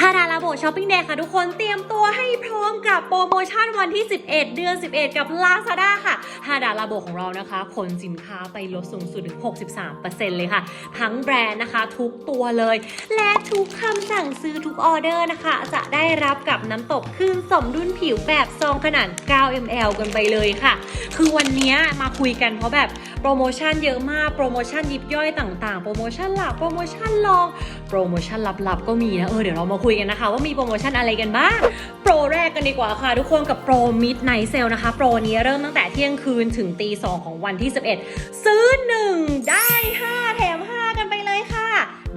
ฮาราลาโบช้อปปิ้งเดย์ค่ะทุกคนเตรียมตัวให้พร้อมกับโปรโมชั่นวันที่ 11 เดือน 11 กับ Lazada ค่ะฮาราลาโบของเรานะคะขนสินค้าไปลดสูงสุดถึง 63%เลยค่ะ ทั้งแบรนด์นะคะทุกตัวเลย และทุกคำสั่งซื้อทุกออเดอร์นะคะ จะได้รับกับน้ำตกขึ้นสมดุลผิวแบบซองขนาด 9 ml กันไปเลยค่ะ คือวันนี้มาคุยกันเพราะแบบ รโมชั่นเยอะมาก โปรโมชั่นยิบย่อยต่างๆ โปรโมชั่นหลัก โปรโมชั่นรอง โปรโมชั่นลับๆ ก็มีนะ เออ เดี๋ยวเรามาคุยกันนะคะ ว่ามีโปรโมชั่นอะไรกันบ้าง โปรแรกกันดีกว่าค่ะ ทุกคนกับโปรมิดไนเซลนะคะ โปรนี้เริ่มตั้งแต่เที่ยงคืนถึงตีสองของวันที่ 11 ซื้อ 1 ได้ 5 แถ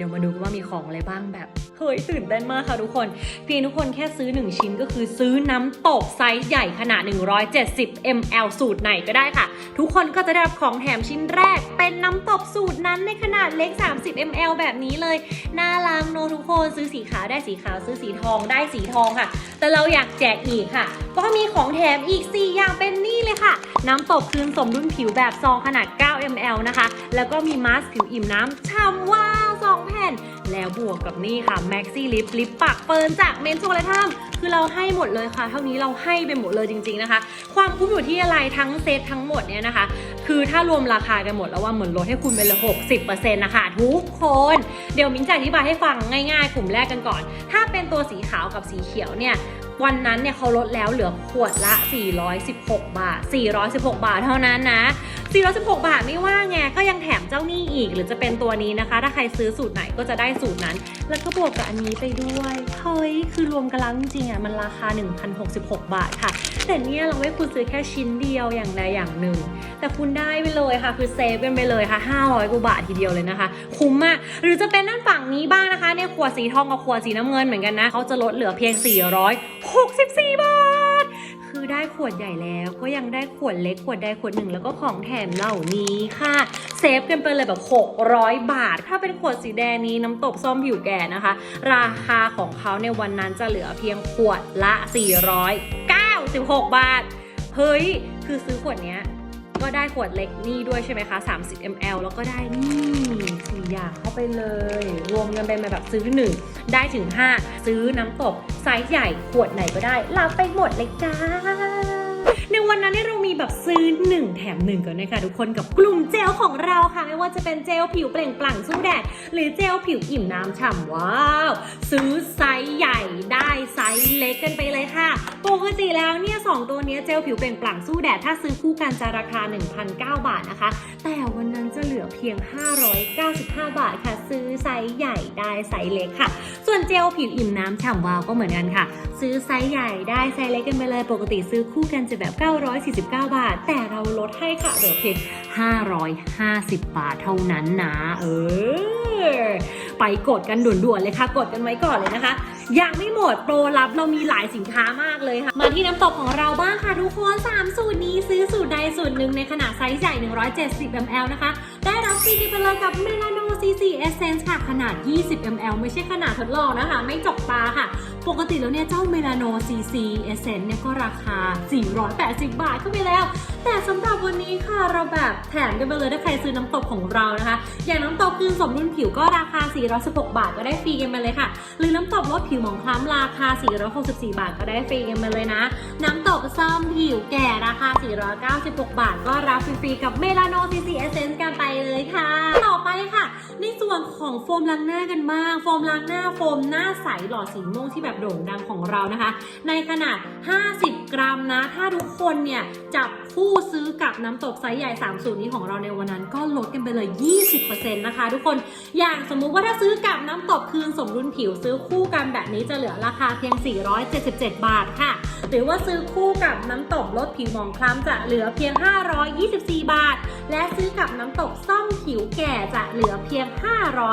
ดี๋ยวมาดูกันว่ามีของอะไรบ้างแบบ เฮ้ยตื่นเต้นมากค่ะทุกคน เพียงทุกคนแค่ซื้อ 1 ชิ้นก็คือซื้อน้ำตกไซส์ใหญ่ขนาด 170 ml สูตรไหนก็ได้ค่ะ ทุกคนก็จะได้รับของแถมชิ้นแรก เป็นน้ำตกสูตรนั้นในขนาดเล็ก 30 ml แบบนี้เลย น่ารักเนอะทุกคนซื้อสีขาวได้สีขาวซื้อสีทองได้สีทองค่ะ แต่เราอยากแจกอีกค่ะ ก็มีของแถมอีก 4 อย่างเป็นนี่เลยค่ะ น้ำตกคืนสมดุลผิวแบบซองขนาด 9 ml นะคะ แล้วก็มีมาสก์ผิวอิ่มน้ำฉ่ำว้า น แล้วบวกกับนี่ค่ะ Maxi Lip ลิปปากเฟิร์นจากเมนโซเลทัมคือเราให้หมดเลยค่ะ เท่านี้เราให้ไปหมดเลยจริงๆนะคะ ความคุ้มอยู่ที่อะไรทั้งเซตทั้งหมดเนี่ยนะคะ คือถ้ารวมราคากันหมดแล้วว่าเหมือนลดให้คุณไปเลย60%นะคะทุกคน เดี๋ยวมิ้นจะอธิบายให้ฟังง่ายๆ กลุ่มแรกกันก่อน ถ้าเป็นตัวสีขาวกับสีเขียวเนี่ย วันนั้นเนี่ยเขาลดแล้วเหลือขวดละ 416 บาท 416 บาทเท่านั้นนะ 416 บาทไม่ว่าไงก็ยังแถมเจ้านี้อีก หรือจะเป็นตัวนี้นะคะ ถ้าใครซื้อสูตรไหนก็จะได้สูตรนั้น แล้วก็บวกกับอันนี้ไปด้วยเฮ้ยคือรวมกันแล้วจริงๆอะมันราคา 1,066 บาทค่ะ แต่เนี่ยเราไม่คุณซื้อแค่ชิ้นเดียวอย่างใดอย่างหนึ่ง แต่คุณได้ไปเลยค่ะคือเซฟกันไปเลยค่ะ 500กว่าบาททีเดียวเลยนะคะ คุ้มมากหรือจะเป็นด้านฝั่งนี้บ้างนะคะเนี่ยขวดสีทองกับขวดสีน้ำเงินเหมือนกันนะเขาจะลดเหลือเพียง 400 64 บาท คือได้ขวดใหญ่แล้วก็ยังได้ขวดเล็กขวดใดขวดหนึ่งแล้วก็ของแถมเหล่านี้ค่ะ เซฟกันไปเลยแบบ 600 บาท ถ้าเป็นขวดสีแดงนี้น้ำตกส้มผิวแก่นะคะ ราคาของเขาในวันนั้นจะเหลือเพียงขวดละ 496 บาท เฮ้ย คือซื้อขวดเนี้ย ก็ได้ขวดเล็กนี่ด้วยใช่ไหมคะ 30 ml แล้วก็ได้นี่สี่อย่างเข้าไปเลย รวมกันไปมาแบบซื้อหนึ่งได้ถึง 5 ซื้อน้ำตกไซส์ใหญ่ขวดไหนก็ได้รับไปหมดเลยจ้า วันนั้นเนี่ยเรามีแบบซื้อ 1 แถม 1 กันนะคะทุกคนกับกลุ่มเจลของเราค่ะ ไม่ว่าจะเป็นเจลผิวเปล่งปลั่งสู้แดด หรือเจลผิวอิ่มน้ำฉ่ำว้าว ซื้อไซส์ใหญ่ได้ไซส์เล็กกันไปเลยค่ะ ปกติแล้วเนี่ยสองตัวเนี้ยเจลผิวเปล่งปลั่งสู้แดด ถ้าซื้อคู่กันจะราคา 1,009 บาทนะคะ แต่วันนั้นจะเหลือเพียง 595 บาทค่ะ ซื้อไซส์ใหญ่ได้ไซส์เล็กค่ะ ส่วนเจลผิวอิ่มน้ำฉ่ำวาวก็เหมือนกันค่ะ ซื้อไซส์ใหญ่ได้ไซส์เล็กกันไปเลย ปกติซื้อคู่กันจะแบบ949 บาท แต่เราลดให้ค่ะเหลือเพียง550 บาทเท่านั้นนะ เออ ไปกดกันด่วนๆเลยค่ะ กดกันไว้ก่อนเลยนะคะ ยังไม่หมดโปรลับเรามีหลายสินค้ามากเลยค่ะ มาที่น้ำตกของเราบ้างค่ะทุกคน 3 สูตรนี้ซื้อสูตรใดสูตรหนึ่งในขนาดไซส์ใหญ่ 170 ml นะคะ ได้รับฟรีไปเลยกับเมลาโน CC Essence ค่ะ ขนาด 20 ml ไม่ใช่ขนาดทดลองนะคะ ไม่จกตาค่ะ ปกติแล้วเนี่ยเจ้าเมลาโน CC Essence เนี่ยก็ราคา 480 บาทขึ้นไปแล้วแต่สำหรับวันนี้ค่ะเราแบบแถมกันไปเลยถ้าใครซื้อน้ำตกของเรานะคะ อย่างน้ำตกคืนสมดุลผิวก็ราคา 416 บาทก็ได้ฟรีกันไปเลยค่ะ หรือน้ำตกลดผิวหมองคล้ำราคา 464 บาทก็ได้ฟรีกันไปเลยนะ น้ำตกซ่อมผิวแก่ราคา 496 บาท ก็รับฟรีๆกับเมลาโนซีซีเอเซนส์กันไปเลยค่ะ ต่อไปค่ะ ในส่วนของโฟมล้างหน้ากันบ้าง โฟมล้างหน้าโฟมหน้าใสหลอดสีม่วงที่แบบโด่งดังของเรานะคะ ในขนาด 50 กรัมนะ ถ้าทุกคนเนี่ยจับคู่ซื้อกับน้ำตกไซส์ใหญ่3สูตรนี้ของเราในวันนั้นก็ลดกันไปเลย 20%นะคะทุกคน อย่างสมมุติว่าถ้าซื้อกับน้ำตกคืนสมดุลผิวซื้อคู่กันแบบนี้จะเหลือราคาเพียง 477 บาทค่ะ หรือว่าซื้อคู่กับน้ำตกลดผิวหมองคล้ำจะเหลือเพียง 524 บาท และซื้อกับน้ำตกซ่อมผิวแก่จะเหลือเพียง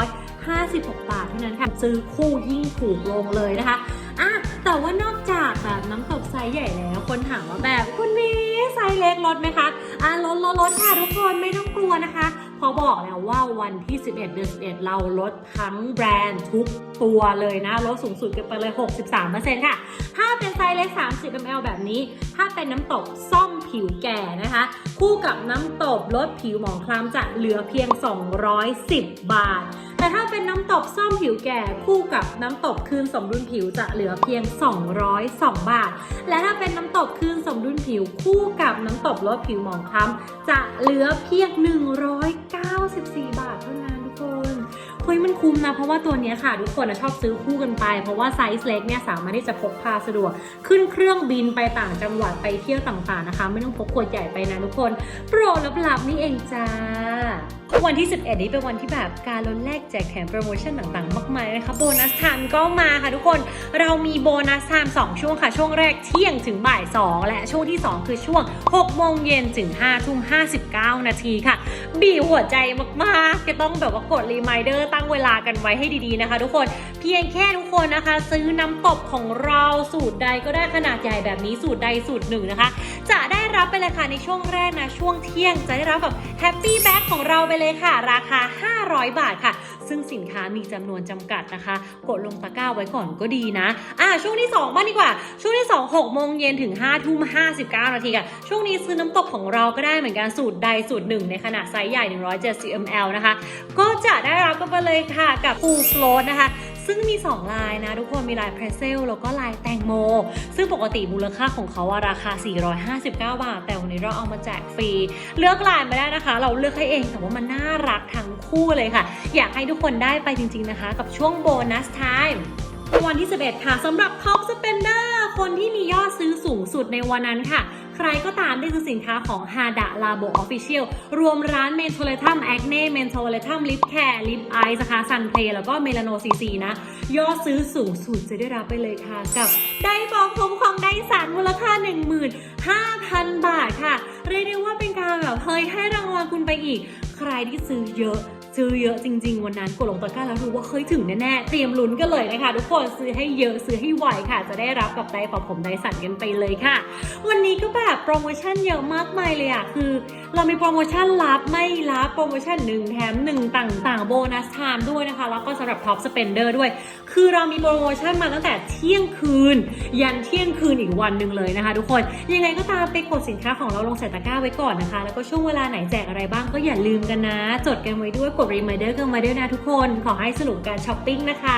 556 บาทเท่านั้นค่ะ ซื้อคู่ยิ่งถูกลงเลยนะคะ อะ แต่ว่านอกจากแบบน้ำตกไซส์ใหญ่แล้ว คนถามว่าแบบคุณมีไซส์เล็กลดไหมคะอะลดลดลดค่ะทุกคนไม่ต้องกลัวนะคะ พอบอกแล้วว่าวันที่ 11 เดือน 11 เราลดทั้งแบรนด์ทุกตัวเลยนะ ลดสูงสุดกันไปเลย 63%ค่ะ ถ้าเป็นไซส์เล็ก 30 ml แบบนี้ ถ้าเป็นน้ำตกส้ม ผิวแก่นะคะ คู่กับน้ำตบลดผิวหมองคล้ำจะเหลือเพียง 210 บาท แต่ถ้าเป็นน้ำตบซ่อมผิวแก่ คู่กับน้ำตบคืนสมดุลผิวจะเหลือเพียง 202 บาท และถ้าเป็นน้ำตบคืนสมดุลผิวคู่กับน้ำตบลดผิวหมองคล้ำจะเหลือเพียง 194 คุ้มนะ เพราะว่าตัวนี้ค่ะ ทุกคนชอบซื้อคู่กันไป เพราะว่าไซส์เล็กเนี่ยสามารถที่จะพกพาสะดวก ขึ้นเครื่องบินไปต่างจังหวัดไปเที่ยวต่างๆนะคะ ไม่ต้องพกขวดใหญ่ไปนะทุกคน โปรลับๆนี่เองจ้า วันที่ 11 นี้เป็นวันที่แบบการลดแลกแจกแถมโปรโมชั่นต่างๆ มากมายนะคะโบนัสไทม์ก็มาค่ะทุกคนเรามีโบนัสไทม์2ช่วงค่ะ ช่วงแรกเที่ยงถึงบ่าย 2 และช่วงที่ 2 คือช่วง6โมงเย็นถึง5ทุ่ม59 นาทีค่ะ บีหัวใจมากๆ จะต้องแบบว่ากดรีมายเดอร์ตั้งเวลากันไว้ให้ดีๆนะคะ ทุกคนเพียงแค่ทุกคนนะคะ ซื้อน้ำตบของเราสูตรใดก็ได้ขนาดใหญ่แบบนี้สูตรใดสูตรหนึ่งนะคะ จะได้ รับไปเลยค่ะในช่วงแรกนะ ช่วงเที่ยงจะได้รับแบบแฮปปี้แบ็กของเราไปเลยค่ะ ราคา 500 บาทค่ะ ซึ่งสินค้ามีจำนวนจำกัดนะคะ กดลงตะกร้าไว้ก่อนก็ดีนะ อ่าช่วงที่2บ้างดีกว่า ช่วงที่ 2 6โมงเย็นถึง5ทุ่ม59 นาทีค่ะ ช่วงนี้ซื้อน้ำตกของเราก็ได้เหมือนกันสูตรใดสูตรหนึ่งในขนาดไซส์ใหญ่ 170 ml นะคะ ก็จะได้รับกันไปเลยค่ะกับ full float นะคะ ซึ่งมี 2 ลายนะ ทุกคนมีลายเพรสเซลแล้วก็ลายแตงโม ซึ่งปกติมูลค่าของเขาอะราคา 459 บาท แต่วันนี้เราเอามาแจกฟรี เลือกลายมาได้นะคะ เราเลือกให้เองแต่ว่ามันน่ารักทั้งคู่เลยค่ะ อยากให้ทุกคนได้ไปจริง ๆนะคะ กับช่วงโบนัสไทม์วันที่ 11 ค่ะสำหรับ Top Spender คนที่มียอดซื้อสูงสุดในวันนั้นค่ะ ใครก็ตามได้ซื้อสินค้าของ Hada Labo Official รวมร้าน Mentholatum Acne Mentholatum Lip Care Lip Eyes นะคะ Sun Play แล้วก็ Melano CC นะ ยอดซื้อสูงสุดจะได้รับไปเลยค่ะ กับไดฟองผมของไดสันมูลค่า 15,000 บาทค่ะ เรียกได้ว่าเป็นการแบบเฮ้ยให้รางวัลคุณไปอีก ใครที่ซื้อเยอะ ซื้อเยอะจริง ๆ วันนั้นกดลงตะกร้าแล้วรู้ว่าเคยถึงแน่ๆเตรียมลุ้นกันเลยนะคะ ทุกคนซื้อให้เยอะซื้อให้ไวค่ะ จะได้รับกับไดร์ฟองผมไดสันกันไปเลยค่ะ วันนี้ก็แบบโปรโมชั่นเยอะมากมายเลยอะคือ เรามีโปรโมชั่นลับไม่ลับโปรโมชั่นหนึ่งแถมหนึ่งต่างๆโบนัสไทม์ด้วยนะคะ แล้วก็สำหรับท็อปสเปนเดอร์ด้วย คือเรามีโปรโมชั่นมาตั้งแต่เที่ยงคืน ยันเที่ยงคืนอีกวันหนึ่งเลยนะคะ ทุกคนยังไงก็ตามไปกดสินค้าของเราลงใส่ตะกร้าไว้ก่อนนะคะ แล้วก็ช่วงเวลาไหนแจกอะไรบ้างก็อย่าลืมกันนะ จดกันไว้ด้วยกดรีมายเดอร์กันมาด้วยนะทุกคน ขอให้สนุกการช้อปปิ้งนะคะ